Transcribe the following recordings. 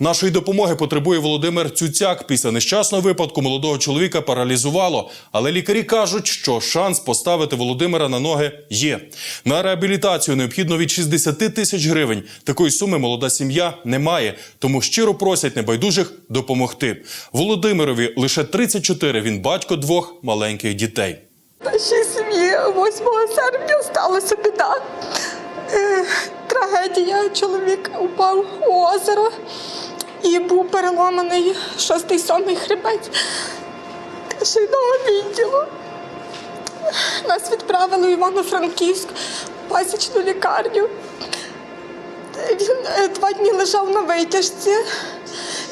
Нашої допомоги потребує Володимир Цюцяк. Після нещасного випадку молодого чоловіка паралізувало. Але лікарі кажуть, що шанс поставити Володимира на ноги є. На реабілітацію необхідно від 60 тисяч гривень. Такої суми молода сім'я не має, тому щиро просять небайдужих допомогти. Володимирові лише 34, Він батько двох маленьких дітей. Нашій сім'ї 8 серпня сталася біда. Е, трагедія. Чоловік упав у озеро і був переломаний шостий сьомий хребець шийного відділу. Нас відправили в Івано-Франківськ в пасічну лікарню. Він е, два дні лежав на витяжці,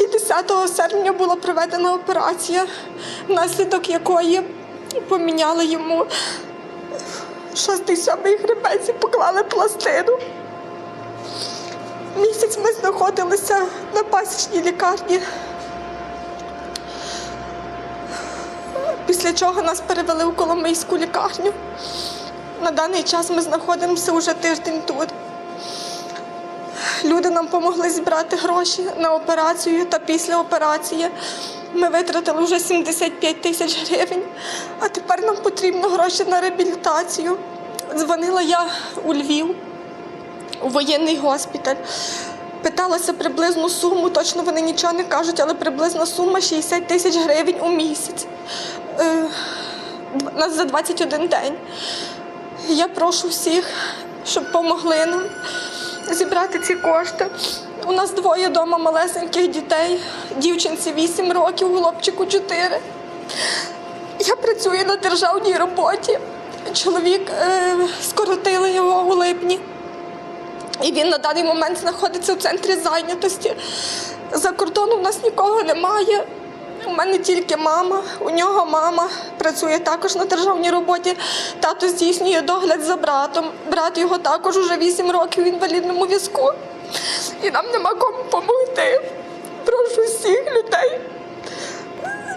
і 10 серпня була проведена операція, внаслідок якої поміняли йому шостий сьомий хребець і поклали пластину. Місяць ми знаходилися на пасічній лікарні. Після чого нас перевели у Коломийську лікарню. На даний час ми знаходимося вже тиждень тут. Люди нам допомогли зібрати гроші на операцію та після операції. Ми витратили вже 75 тисяч гривень, а тепер нам потрібно гроші на реабілітацію. Дзвонила я у Львів, у воєнний госпіталь. Питалася приблизну суму, точно вони нічого не кажуть, але приблизна сума 60 тисяч гривень у місяць. Е, нас за 21 день. Я прошу всіх, щоб допомогли нам зібрати ці кошти. У нас двоє вдома малесеньких дітей, дівчинці 8 років, хлопчику 4. Я працюю на державній роботі. Чоловік е, скоротили його у липні. І він на даний момент знаходиться в центрі зайнятості. За кордоном у нас нікого немає. У мене тільки мама, у нього мама працює також на державній роботі. Тато здійснює догляд за братом. Брат його також уже 8 років в інвалідному візку. І нам нема кому допомогти. Прошу всіх людей,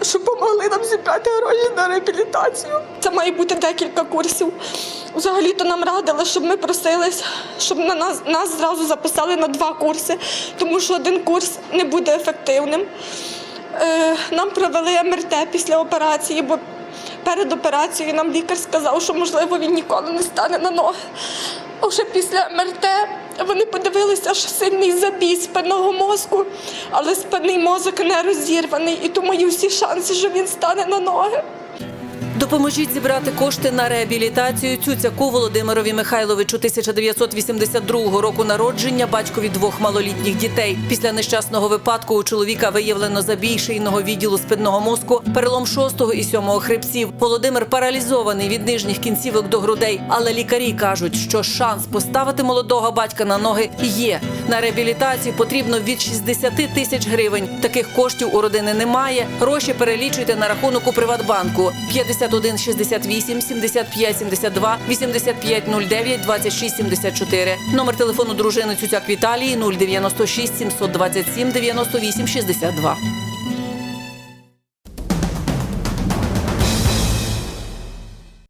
щоб допомогли нам зібрати гроші на реабілітацію. Це має бути декілька курсів. Взагалі-то нам радили, щоб ми просились, щоб на нас, нас зразу записали на два курси, тому що один курс не буде ефективним. Е, нам провели МРТ після операції, бо перед операцією нам лікар сказав, що можливо він ніколи не стане на ноги. А вже після МРТ вони подивилися, що сильний забій спинного мозку, але спинний мозок не розірваний, і тому є всі шанси, що він стане на ноги. Допоможіть зібрати кошти на реабілітацію Цюцяку Володимирові Михайловичу 1982 року народження, батькові двох малолітніх дітей. Після нещасного випадку у чоловіка виявлено забій шийного відділу спинного мозку, перелом шостого і сьомого хребців. Володимир паралізований від нижніх кінцівок до грудей, але лікарі кажуть, що шанс поставити молодого батька на ноги є. На реабілітацію потрібно від 60 тисяч гривень. Таких коштів у родини немає. Гроші перелічуйте на рахунок у Приватбанку 51 68 75 72 85 09 26 74. Номер телефону дружини Цюцяк Віталії 096 727 98 62.